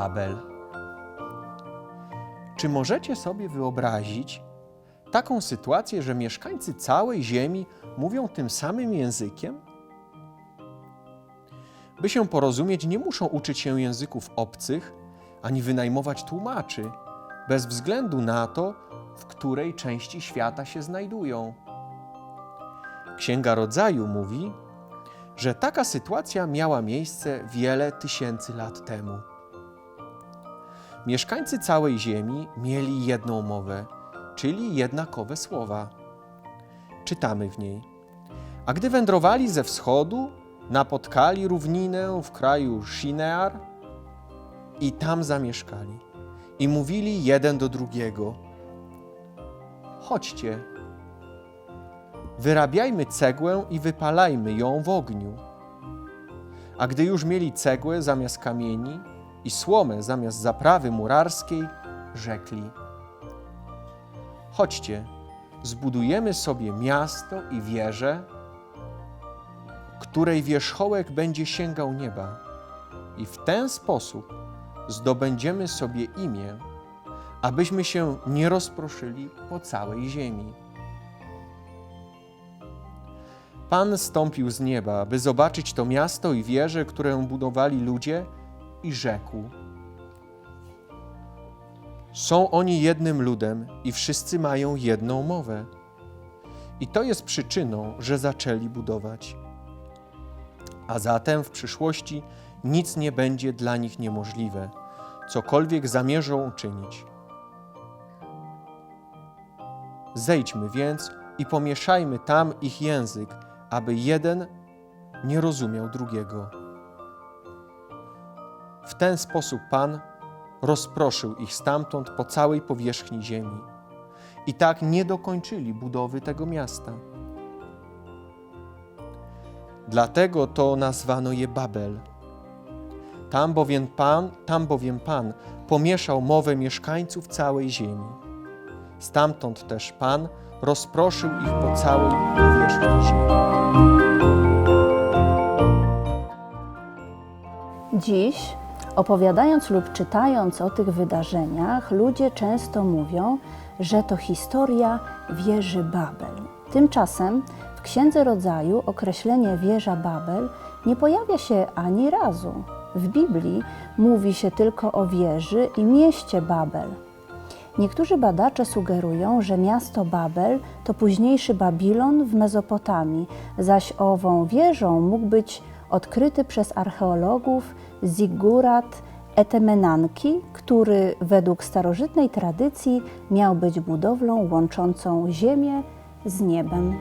Babel. Czy możecie sobie wyobrazić taką sytuację, że mieszkańcy całej Ziemi mówią tym samym językiem? By się porozumieć, nie muszą uczyć się języków obcych ani wynajmować tłumaczy, bez względu na to, w której części świata się znajdują. Księga Rodzaju mówi, że taka sytuacja miała miejsce wiele tysięcy lat temu. Mieszkańcy całej Ziemi mieli jedną mowę, czyli jednakowe słowa. Czytamy w niej. A gdy wędrowali ze wschodu, napotkali równinę w kraju Shinear i tam zamieszkali. I mówili jeden do drugiego: Chodźcie, wyrabiajmy cegłę i wypalajmy ją w ogniu. A gdy już mieli cegłę zamiast kamieni i słomę zamiast zaprawy murarskiej, rzekli: Chodźcie, zbudujemy sobie miasto i wieżę, której wierzchołek będzie sięgał nieba, i w ten sposób zdobędziemy sobie imię, abyśmy się nie rozproszyli po całej ziemi. Pan stąpił z nieba, by zobaczyć to miasto i wieżę, które budowali ludzie, i rzekł: Są oni jednym ludem i wszyscy mają jedną mowę. I to jest przyczyną, że zaczęli budować. A zatem w przyszłości nic nie będzie dla nich niemożliwe, cokolwiek zamierzą czynić. Zejdźmy więc i pomieszajmy tam ich język, aby jeden nie rozumiał drugiego. W ten sposób Pan rozproszył ich stamtąd po całej powierzchni ziemi. I tak nie dokończyli budowy tego miasta. Dlatego to nazwano je Babel. Tam bowiem Pan, tam bowiem Pan pomieszał mowę mieszkańców całej ziemi. Stamtąd też Pan rozproszył ich po całej powierzchni ziemi. Dziś, opowiadając lub czytając o tych wydarzeniach, ludzie często mówią, że to historia wieży Babel. Tymczasem w Księdze Rodzaju określenie wieża Babel nie pojawia się ani razu. W Biblii mówi się tylko o wieży i mieście Babel. Niektórzy badacze sugerują, że miasto Babel to późniejszy Babilon w Mezopotamii, zaś ową wieżą mógł być odkryty przez archeologów Zigurat Etemenanki, który według starożytnej tradycji miał być budowlą łączącą ziemię z niebem.